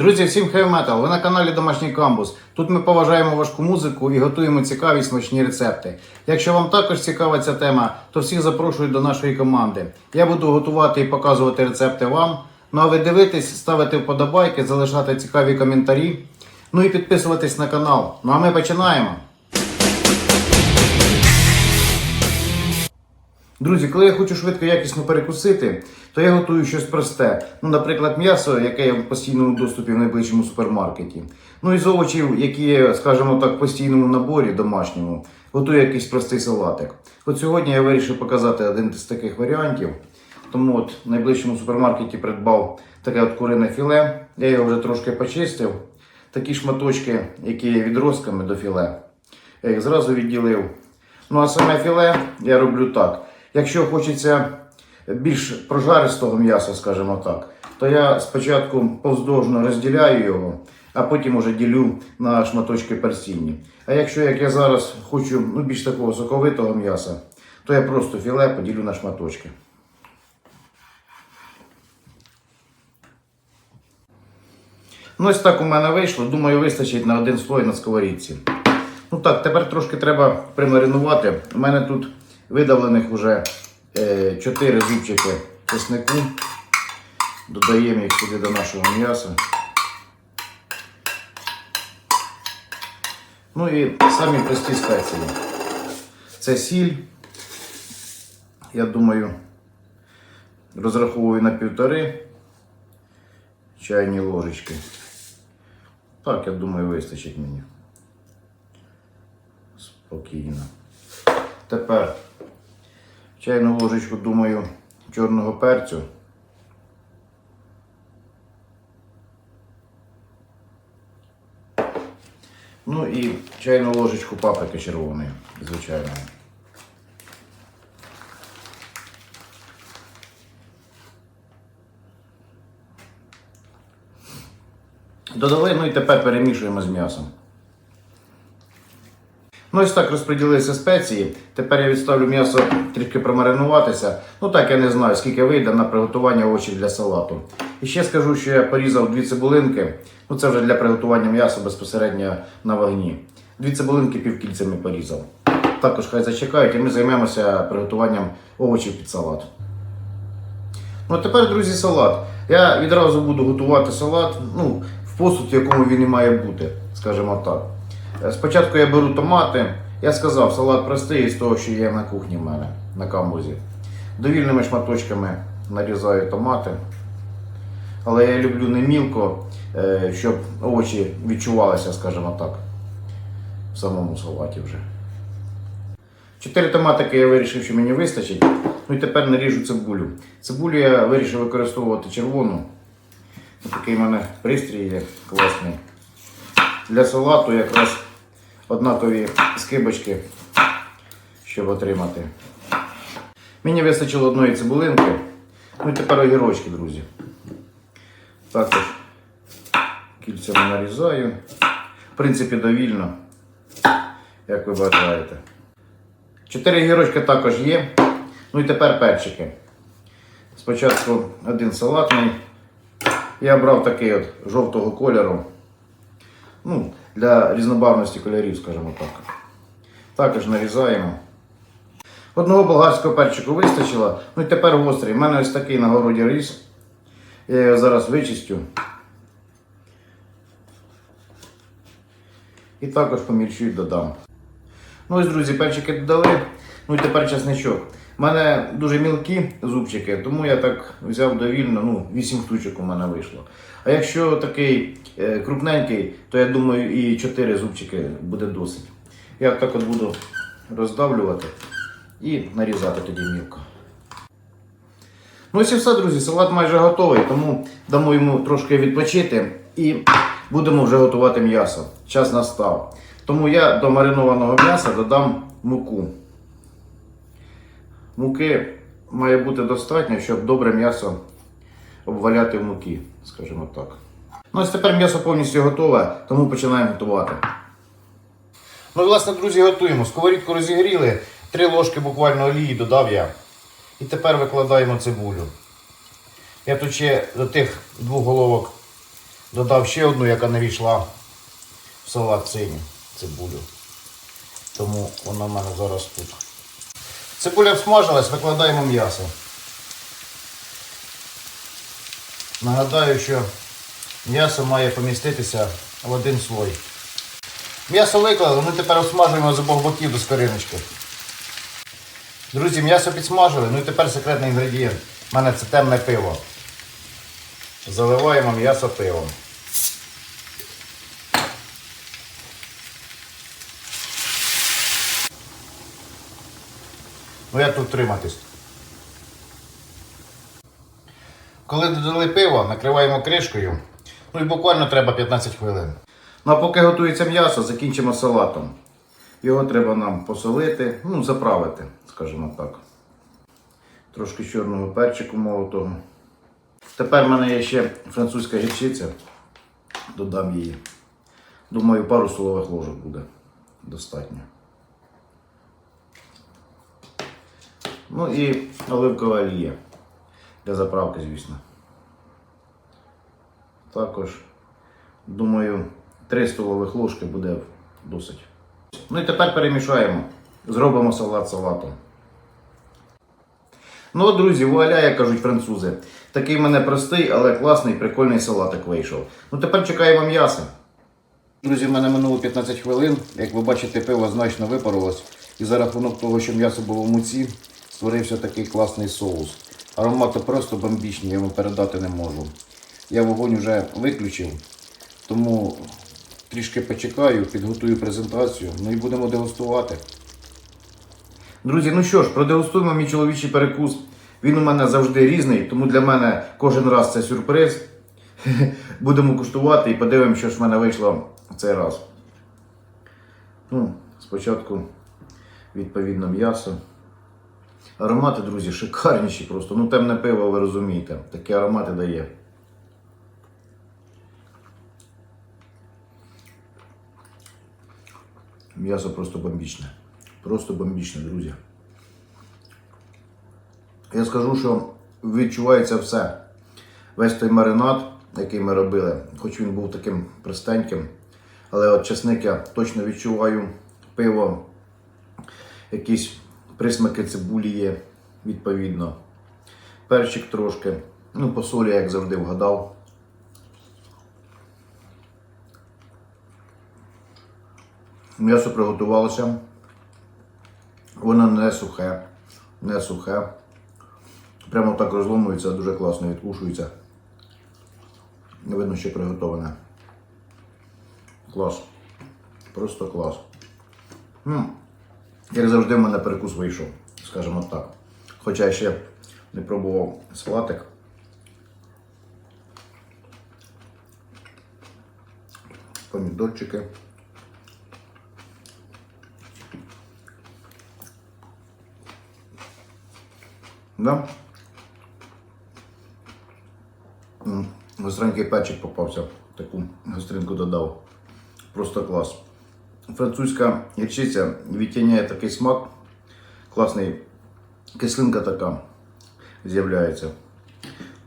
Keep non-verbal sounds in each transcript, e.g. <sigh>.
Друзі, всім Metal! Ви на каналі Домашній Камбус. Тут ми поважаємо важку музику і готуємо цікаві смачні рецепти. Якщо вам також цікава ця тема, то всіх запрошую до нашої команди. Я буду готувати і показувати рецепти вам. Ну а ви дивитесь, ставити вподобайки, залишати цікаві коментарі. Ну і підписуватись на канал. Ну а ми починаємо. Друзі, коли я хочу швидко якісно перекусити, то я готую щось просте. Ну, наприклад, м'ясо, яке є в постійному доступі в найближчому супермаркеті. Ну і з овочів, які є, скажімо так, в постійному наборі домашньому, готую якийсь простий салатик. От сьогодні я вирішив показати один з таких варіантів. Тому от в найближчому супермаркеті придбав таке от курине філе. Я його вже трошки почистив. Такі шматочки, які є відростками до філе. Я їх зразу відділив. Ну а саме філе я роблю так. Якщо хочеться більш прожаристого м'яса, скажімо так, то я спочатку повздовжно розділяю його, а потім уже ділю на шматочки персінні. А якщо, як я зараз хочу ну, більш такого соковитого м'яса, то я просто філе поділю на шматочки. Ну, ось так у мене вийшло. Думаю, вистачить на один слой на сковорідці. Ну так, тепер трошки треба примаринувати. У мене тут видавлених вже 4 зубчики чеснику. Додаємо їх сюди до нашого м'яса. Ну і самі прості спеції. Це сіль. Я думаю, розраховую на півтори чайні ложечки. Так, я думаю, вистачить мені. Спокійно. Тепер чайну ложечку, думаю, чорного перцю. Ну і чайну ложечку паприки червоної, звичайно. Додали, ну і тепер перемішуємо з м'ясом. Ну, ось так розподілилися спеції. Тепер я відставлю м'ясо трішки промаринуватися. Ну так, я не знаю, скільки вийде на приготування овочів для салату. І ще скажу, що я порізав дві цибулинки. Ну це вже для приготування м'яса безпосередньо на вогні. Дві цибулинки півкільцями порізав. Також хай зачекають, і ми займемося приготуванням овочів під салат. Ну, а тепер, друзі, салат. Я відразу буду готувати салат ну, в посуд, в якому він і має бути, скажімо так. Спочатку я беру томати. Я сказав, салат простий з того, що є на кухні в мене на камбузі. Довільними шматочками нарізаю томати. Але я люблю не мілко, е, щоб овочі відчувалися, скажімо так, в самому салаті вже. Чотири томатики я вирішив, що мені вистачить. Ну і тепер наріжу цибулю. Цибулю я вирішив використовувати червону. Такий в мене пристрій є класний. Для салату якраз однакові скибочки, щоб отримати. Мені вистачило одної цибулинки. Ну і тепер огірочки, друзі. Також кільцями нарізаю. В принципі, довільно, як ви бажаєте. Чотири гірочки також є. Ну і тепер перчики. Спочатку один салатний. Я брав такий от жовтого кольору. Ну, для різнобарвності кольорів, скажімо так. Також нарізаємо. Одного болгарського перчику вистачило. Ну і тепер гострий. У мене ось такий на городі ріс. Я його зараз вичистю. І також помірчую додам. Ну ось, друзі, перчики додали. Ну і тепер чесничок. У мене дуже мілкі зубчики, тому я так взяв довільно, ну, 8 штучок у мене вийшло. А якщо такий е, крупненький, то я думаю і 4 зубчики буде досить. Я так от буду роздавлювати і нарізати тоді мілко. Ну ось і все, друзі, салат майже готовий, тому дамо йому трошки відпочити і будемо вже готувати м'ясо. Час настав. Тому я до маринованого м'яса додам муку. Муки має бути достатньо, щоб добре м'ясо обваляти в муки, скажімо так. Ну ось тепер м'ясо повністю готове, тому починаємо готувати. Ну власне, друзі, готуємо. Сковорідку розігріли, три ложки буквально олії додав я. І тепер викладаємо цибулю. Я тут ще до тих двох головок Додав ще одну, яка не війшла в салат синю цибулю. Тому вона в мене зараз тут. Цибуля всмажилась, викладаємо м'ясо. Нагадаю, що м'ясо має поміститися в один слой. М'ясо виклали, ми тепер обсмажуємо з обох боків до скориночки. Друзі, м'ясо підсмажили, ну і тепер секретний інгредієнт. У мене це темне пиво. Заливаємо м'ясо пивом. Ну як тут триматись? Коли додали пиво, накриваємо кришкою. Ну і буквально треба 15 хвилин. Ну а поки готується м'ясо, закінчимо салатом. Його треба нам посолити, ну, заправити, скажімо так. Трошки чорного перчику молотого. Тепер в мене є ще французька гірчиця. Додам її. Думаю, пару столових ложок буде достатньо. Ну і оливкова олія. Для заправки, звісно. Також, думаю, 3 столових ложки буде досить. Ну і тепер перемішаємо. Зробимо салат салатом. Ну, друзі, вуаля, як кажуть французи. Такий в мене простий, але класний, прикольний салатик вийшов. Ну тепер чекаємо м'яса. Друзі, в мене минуло 15 хвилин. Як ви бачите, пиво значно випарилось. І за рахунок того, що м'ясо було в муці, створився такий класний соус. Аромати просто бомбічні, я вам передати не можу. Я вогонь вже виключив, тому трішки почекаю, підготую презентацію, ну і будемо дегустувати. Друзі, ну що ж, продегустуємо мій чоловічий перекус. Він у мене завжди різний, тому для мене кожен раз це сюрприз. <laughs> Будемо куштувати і подивимося, що ж в мене вийшло в цей раз. Ну, спочатку, відповідно, м'ясо. Аромати, друзі, шикарніші просто. Ну, темне пиво, ви розумієте. Такі аромати дає. М'ясо просто бомбічне. Просто бомбічне, друзі. Я скажу, що відчувається все. Весь той маринад, який ми робили, хоч він був таким простеньким, але от чесник я точно відчуваю пиво, якісь присмаки цибулі є, відповідно. Перчик трошки. Ну, по солі, як завжди, вгадав. М'ясо приготувалося. Воно не сухе, не сухе. Прямо так розломується, дуже класно відкушується. Видно, що приготоване. Клас. Просто клас. М. Як завжди, в мене перекус вийшов, скажімо так. Хоча я ще не пробував салатик. Помідорчики. Да? Гостренький печик попався, таку гостринку додав. Просто клас. Французька гірчиця відтіняє такий смак. Класний кислинка така з'являється.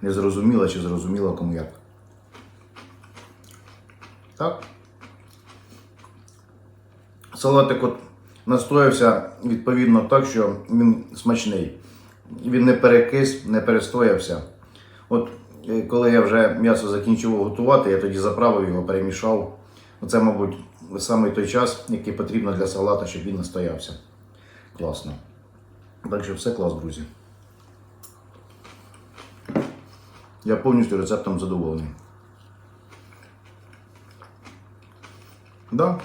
Незрозуміла чи зрозуміла кому як. Так. Салатик от настоявся відповідно так, що він смачний. Він не перекис, не перестоявся. От е, коли я вже м'ясо закінчував готувати, я тоді заправив його, перемішав. Оце, мабуть, саме той час, який потрібно для салата, щоб він настоявся. Класно. Так що все клас, друзі. Я повністю рецептом задоволений. Да.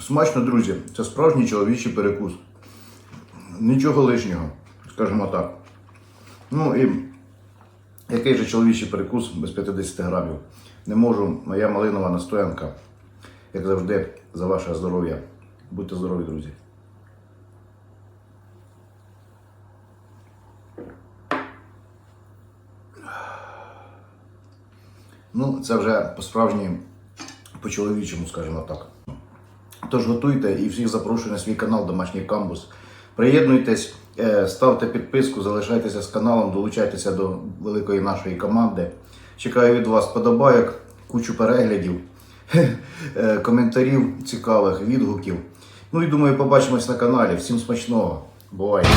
Смачно, друзі. Це справжній чоловічий перекус. Нічого лишнього, скажімо так. Ну і який же чоловічий перекус без 50 грамів. Не можу, моя малинова настоянка. Як завжди, за ваше здоров'я. Будьте здорові, друзі. Ну, це вже по-справжньому, по-чоловічому, скажімо так. Тож готуйте і всіх запрошую на свій канал Домашній Камбус. Приєднуйтесь, Е, Ставте підписку, залишайтеся з каналом, долучайтеся до великої нашої команди. Чекаю від вас подобайок, кучу переглядів, е, коментарів цікавих, відгуків. Ну і думаю, побачимось на каналі. Всім смачного. Бувайте!